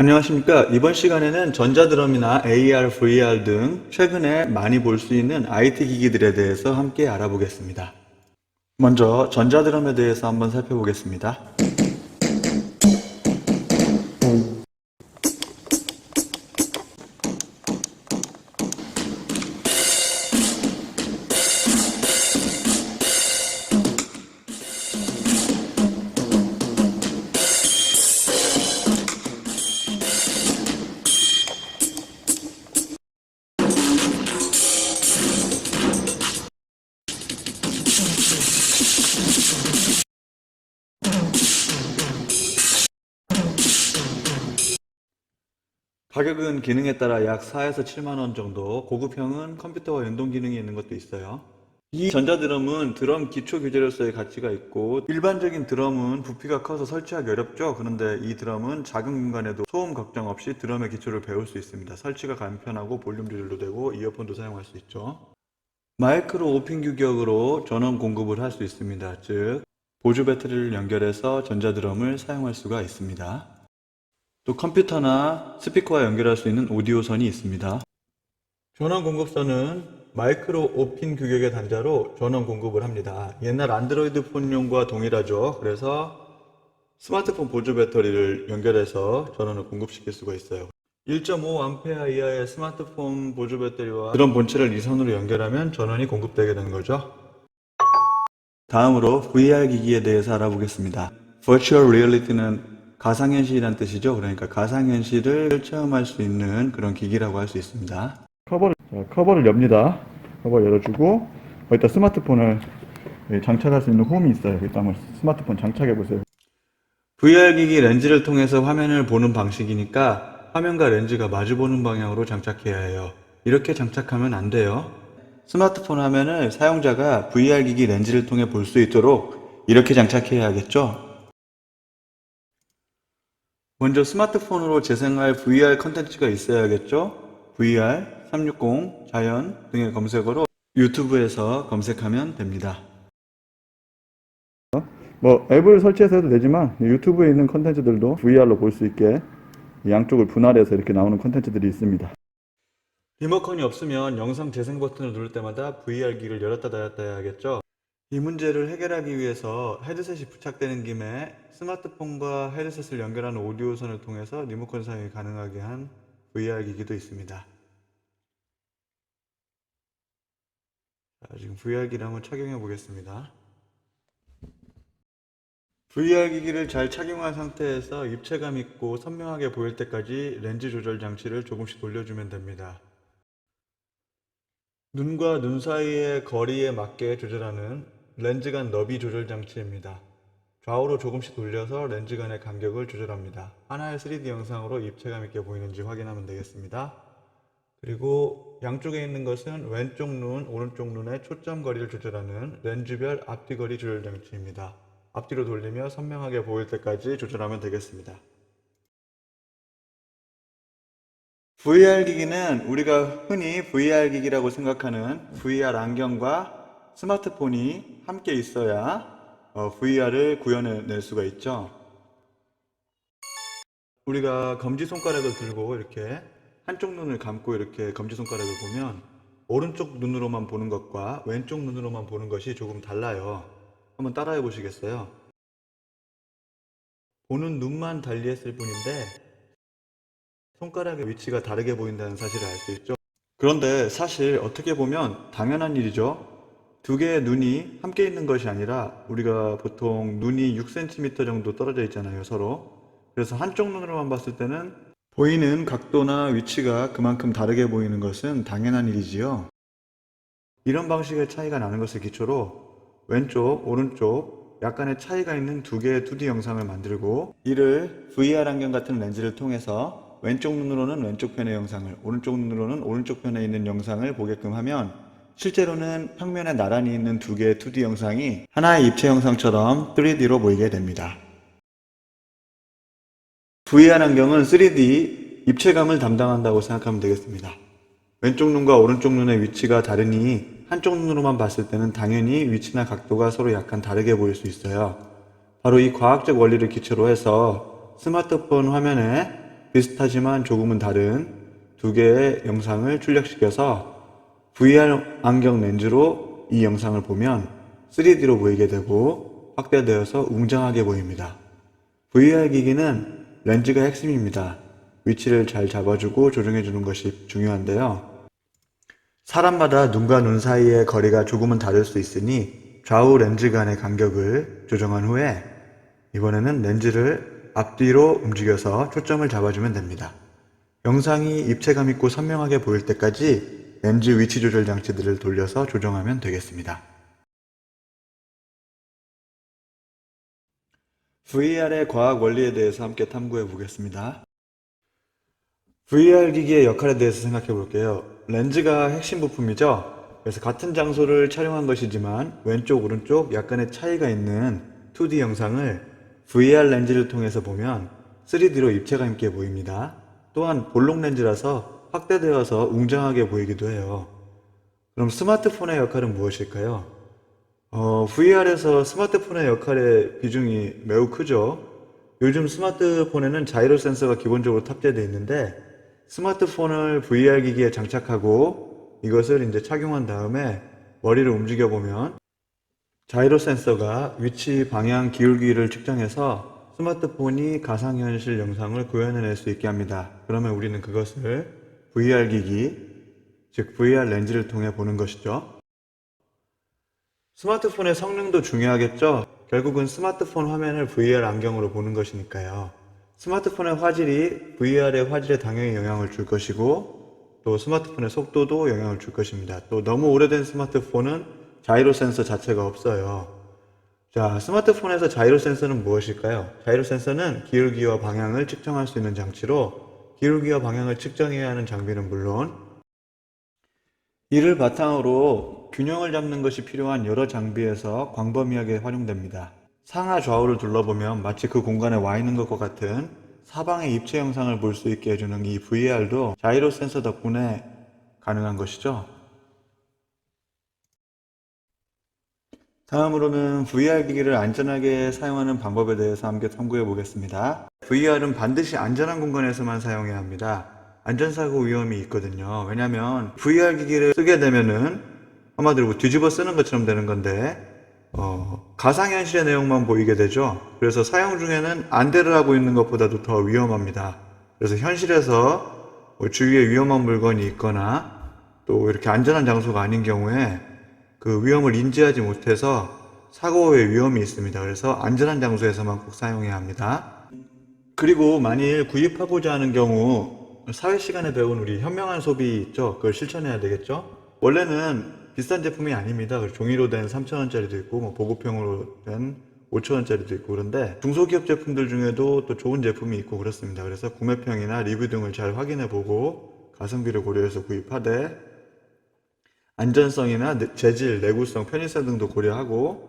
안녕하십니까. 이번 시간에는 전자드럼이나 AR, VR 등 최근에 많이 볼 수 있는 IT 기기들에 대해서 함께 알아보겠습니다. 먼저 전자드럼에 대해서 한번 살펴보겠습니다. 가격은 기능에 따라 약 4에서 7만 원 정도, 고급형은 컴퓨터와 연동 기능이 있는 것도 있어요. 이 전자드럼은 드럼 기초 교재로서의 가치가 있고 일반적인 드럼은 부피가 커서 설치하기 어렵죠. 그런데 이 드럼은 작은 공간에도 소음 걱정 없이 드럼의 기초를 배울 수 있습니다. 설치가 간편하고 볼륨 조절도 되고 이어폰도 사용할 수 있죠. 마이크로 오핀 규격으로 전원 공급을 할 수 있습니다. 즉 보조 배터리를 연결해서 전자드럼을 사용할 수가 있습니다. 또 컴퓨터나 스피커와 연결할 수 있는 오디오선이 있습니다. 전원 공급선은 마이크로 오핀 규격의 단자로 전원 공급을 합니다. 옛날 안드로이드 폰용과 동일하죠. 그래서 스마트폰 보조 배터리를 연결해서 전원을 공급시킬 수가 있어요. 1.5A 이하의 스마트폰 보조 배터리와 그런 본체를 이 선으로 연결하면 전원이 공급되게 되는 거죠. 다음으로 VR 기기에 대해서 알아보겠습니다. Virtual Reality는 가상현실이란 뜻이죠. 그러니까 가상현실을 체험할 수 있는 그런 기기라고 할 수 있습니다. 커버를, 자, 커버를 엽니다. 커버 열어주고, 거기다 스마트폰을 예, 장착할 수 있는 홈이 있어요. 한번 스마트폰 장착해 보세요. VR 기기 렌즈를 통해서 화면을 보는 방식이니까 화면과 렌즈가 마주보는 방향으로 장착해야 해요. 이렇게 장착하면 안 돼요. 스마트폰 화면을 사용자가 VR 기기 렌즈를 통해 볼 수 있도록 이렇게 장착해야 하겠죠? 먼저 스마트폰으로 재생할 VR 컨텐츠가 있어야겠죠? VR, 360, 자연 등의 검색어로 유튜브에서 검색하면 됩니다. 뭐 앱을 설치해서 해도 되지만 유튜브에 있는 컨텐츠들도 VR로 볼 수 있게 양쪽을 분할해서 이렇게 나오는 컨텐츠들이 있습니다. 리모컨이 없으면 영상 재생 버튼을 누를 때마다 VR 기기를 열었다 닫았다 해야겠죠? 이 문제를 해결하기 위해서 헤드셋이 부착되는 김에 스마트폰과 헤드셋을 연결하는 오디오선을 통해서 리모컨 사용이 가능하게 한 VR 기기도 있습니다. 자, 지금 VR 기를 한번 착용해 보겠습니다. VR 기기를 잘 착용한 상태에서 입체감 있고 선명하게 보일 때까지 렌즈 조절 장치를 조금씩 돌려주면 됩니다. 눈과 눈 사이의 거리에 맞게 조절하는 렌즈 간 너비 조절 장치입니다. 좌우로 조금씩 돌려서 렌즈 간의 간격을 조절합니다. 하나의 3D 영상으로 입체감 있게 보이는지 확인하면 되겠습니다. 그리고 양쪽에 있는 것은 왼쪽 눈, 오른쪽 눈의 초점 거리를 조절하는 렌즈별 앞뒤 거리 조절 장치입니다. 앞뒤로 돌리며 선명하게 보일 때까지 조절하면 되겠습니다. VR 기기는 우리가 흔히 VR 기기라고 생각하는 VR 안경과 스마트폰이 함께 있어야 어, VR을 구현해낼 수가 있죠. 우리가 검지손가락을 들고 이렇게 한쪽 눈을 감고 이렇게 검지손가락을 보면 오른쪽 눈으로만 보는 것과 왼쪽 눈으로만 보는 것이 조금 달라요. 한번 따라해 보시겠어요? 보는 눈만 달리했을 뿐인데 손가락의 위치가 다르게 보인다는 사실을 알 수 있죠. 그런데 사실 어떻게 보면 당연한 일이죠. 두 개의 눈이 함께 있는 것이 아니라 우리가 보통 눈이 6cm 정도 떨어져 있잖아요, 서로. 그래서 한쪽 눈으로만 봤을 때는 보이는 각도나 위치가 그만큼 다르게 보이는 것은 당연한 일이지요. 이런 방식의 차이가 나는 것을 기초로 왼쪽, 오른쪽 약간의 차이가 있는 두 개의 2D 영상을 만들고 이를 VR 안경 같은 렌즈를 통해서 왼쪽 눈으로는 왼쪽 편의 영상을, 오른쪽 눈으로는 오른쪽 편에 있는 영상을 보게끔 하면 실제로는 평면에 나란히 있는 두 개의 2D 영상이 하나의 입체 영상처럼 3D로 보이게 됩니다. VR 안경은 3D 입체감을 담당한다고 생각하면 되겠습니다. 왼쪽 눈과 오른쪽 눈의 위치가 다르니 한쪽 눈으로만 봤을 때는 당연히 위치나 각도가 서로 약간 다르게 보일 수 있어요. 바로 이 과학적 원리를 기초로 해서 스마트폰 화면에 비슷하지만 조금은 다른 두 개의 영상을 출력시켜서 VR 안경 렌즈로 이 영상을 보면 3D로 보이게 되고 확대되어서 웅장하게 보입니다. VR 기기는 렌즈가 핵심입니다. 위치를 잘 잡아주고 조정해주는 것이 중요한데요. 사람마다 눈과 눈 사이의 거리가 조금은 다를 수 있으니 좌우 렌즈 간의 간격을 조정한 후에 이번에는 렌즈를 앞뒤로 움직여서 초점을 잡아주면 됩니다. 영상이 입체감 있고 선명하게 보일 때까지 렌즈 위치 조절 장치들을 돌려서 조정하면 되겠습니다. VR의 과학 원리에 대해서 함께 탐구해 보겠습니다. VR 기기의 역할에 대해서 생각해 볼게요. 렌즈가 핵심 부품이죠. 그래서 같은 장소를 촬영한 것이지만 왼쪽, 오른쪽 약간의 차이가 있는 2D 영상을 VR 렌즈를 통해서 보면 3D로 입체감 있게 보입니다. 또한 볼록 렌즈라서 확대되어서 웅장하게 보이기도 해요. 그럼 스마트폰의 역할은 무엇일까요? 어, VR에서 스마트폰의 역할의 비중이 매우 크죠. 요즘 스마트폰에는 자이로 센서가 기본적으로 탑재되어 있는데 스마트폰을 VR 기기에 장착하고 이것을 이제 착용한 다음에 머리를 움직여 보면 자이로 센서가 위치, 방향, 기울기를 측정해서 스마트폰이 가상현실 영상을 구현해낼 수 있게 합니다. 그러면 우리는 그것을 VR 기기, 즉 VR 렌즈를 통해 보는 것이죠. 스마트폰의 성능도 중요하겠죠? 결국은 스마트폰 화면을 VR 안경으로 보는 것이니까요. 스마트폰의 화질이 VR의 화질에 당연히 영향을 줄 것이고, 또 스마트폰의 속도도 영향을 줄 것입니다. 또 너무 오래된 스마트폰은 자이로 센서 자체가 없어요. 자, 스마트폰에서 자이로 센서는 무엇일까요? 자이로 센서는 기울기와 방향을 측정할 수 있는 장치로, 기울기와 방향을 측정해야 하는 장비는 물론, 이를 바탕으로 균형을 잡는 것이 필요한 여러 장비에서 광범위하게 활용됩니다. 상하 좌우를 둘러보면 마치 그 공간에 와 있는 것과 같은 사방의 입체 영상을 볼 수 있게 해주는 이 VR도 자이로 센서 덕분에 가능한 것이죠. 다음으로는 VR 기기를 안전하게 사용하는 방법에 대해서 함께 탐구해 보겠습니다. VR은 반드시 안전한 공간에서만 사용해야 합니다. 안전사고 위험이 있거든요. 왜냐하면 VR 기기를 쓰게 되면은 한마디로 뭐 뒤집어 쓰는 것처럼 되는 건데 어, 가상현실의 내용만 보이게 되죠. 그래서 사용 중에는 안대를 하고 있는 것보다도 더 위험합니다. 그래서 현실에서 뭐 주위에 위험한 물건이 있거나 또 이렇게 안전한 장소가 아닌 경우에 그 위험을 인지하지 못해서 사고의 위험이 있습니다. 그래서 안전한 장소에서만 꼭 사용해야 합니다. 그리고 만일 구입하고자 하는 경우 사회 시간에 배운 우리 현명한 소비 있죠? 그걸 실천해야 되겠죠? 원래는 비싼 제품이 아닙니다. 종이로 된 3,000원짜리도 있고, 뭐 보급형으로 된 5,000원짜리도 있고 그런데 중소기업 제품들 중에도 또 좋은 제품이 있고 그렇습니다. 그래서 구매평이나 리뷰 등을 잘 확인해 보고 가성비를 고려해서 구입하되 안전성이나 내- 재질, 내구성, 편의성 등도 고려하고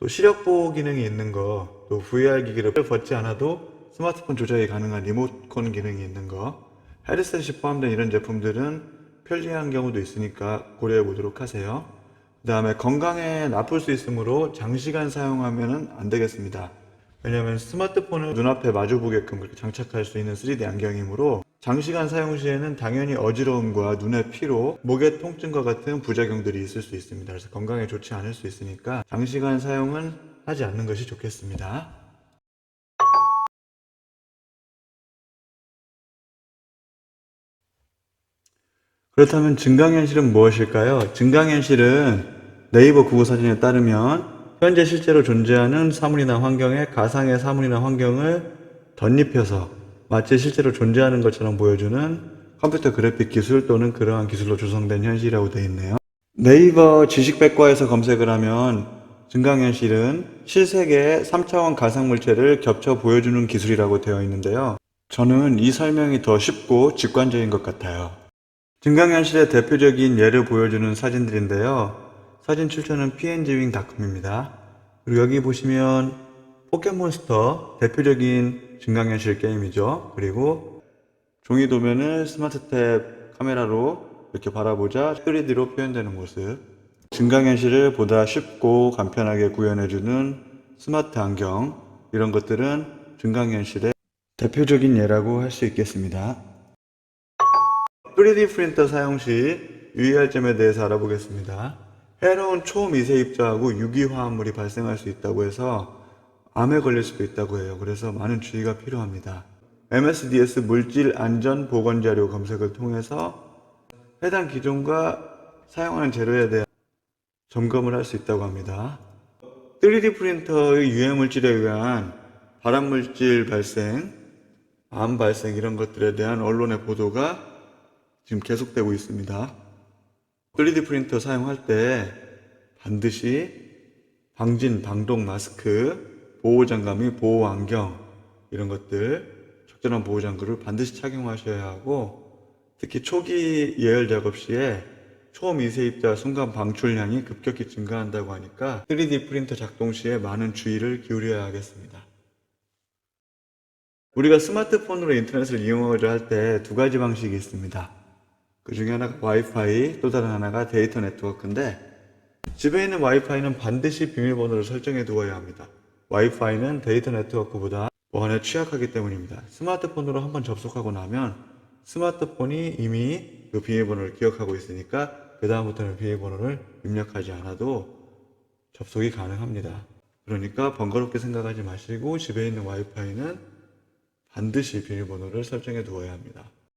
또 시력 보호 기능이 있는 거, 또 VR 기기를 벗지 않아도 스마트폰 조작이 가능한 리모컨 기능이 있는 거, 헤드셋이 포함된 이런 제품들은 편리한 경우도 있으니까 고려해 보도록 하세요. 그 다음에 건강에 나쁠 수 있으므로 장시간 사용하면 안 되겠습니다. 왜냐하면 스마트폰을 눈앞에 마주 보게끔 그렇게 장착할 수 있는 3D 안경이므로 장시간 사용 시에는 당연히 어지러움과 눈의 피로, 목의 통증과 같은 부작용들이 있을 수 있습니다. 그래서 건강에 좋지 않을 수 있으니까 장시간 사용은 하지 않는 것이 좋겠습니다. 그렇다면 증강현실은 무엇일까요? 증강현실은 네이버 구글 사진에 따르면 현재 실제로 존재하는 사물이나 환경에 가상의 사물이나 환경을 덧입혀서 마치 실제로 존재하는 것처럼 보여주는 컴퓨터 그래픽 기술 또는 그러한 기술로 조성된 현실이라고 되어 있네요. 네이버 지식백과에서 검색을 하면 증강현실은 실세계의 3차원 가상물체를 겹쳐 보여주는 기술이라고 되어 있는데요. 저는 이 설명이 더 쉽고 직관적인 것 같아요. 증강현실의 대표적인 예를 보여주는 사진들인데요. 사진 출처는 pngwing.com입니다. 그리고 여기 보시면 포켓몬스터 대표적인 증강현실 게임이죠. 그리고 종이 도면을 스마트 탭 카메라로 이렇게 바라보자 3D로 표현되는 모습. 증강현실을 보다 쉽고 간편하게 구현해주는 스마트 안경. 이런 것들은 증강현실의 대표적인 예라고 할 수 있겠습니다. 3D 프린터 사용 시 유의할 점에 대해서 알아보겠습니다. 해로운 초미세 입자하고 유기 화합물이 발생할 수 있다고 해서 암에 걸릴 수도 있다고 해요. 그래서 많은 주의가 필요합니다. MSDS 물질 안전 보건 자료 검색을 통해서 해당 기종과 사용하는 재료에 대한 점검을 할 수 있다고 합니다. 3D 프린터의 유해 물질에 의한 발암 물질 발생, 암 발생 이런 것들에 대한 언론의 보도가 지금 계속되고 있습니다. 3D 프린터 사용할 때 반드시 방진, 방독 마스크, 보호장갑 및 보호 안경 이런 것들 적절한 보호 장구를 반드시 착용하셔야 하고 특히 초기 예열 작업 시에 초미세입자 순간 방출량이 급격히 증가한다고 하니까 3D 프린터 작동 시에 많은 주의를 기울여야 하겠습니다. 우리가 스마트폰으로 인터넷을 이용을 할때 두 가지 방식이 있습니다. 그 중에 하나가 와이파이, 또 다른 하나가 데이터 네트워크인데 집에 있는 와이파이는 반드시 비밀번호를 설정해 두어야 합니다. 와이파이는 데이터 네트워크보다 보안에 취약하기 때문입니다. 스마트폰으로 한번 접속하고 나면 스마트폰이 이미 그 비밀번호를 기억하고 있으니까 그 다음부터는 비밀번호를 입력하지 않아도 접속이 가능합니다. 그러니까 번거롭게 생각하지 마시고 집에 있는 와이파이는 반드시 비밀번호를 설정해 두어야 합니다.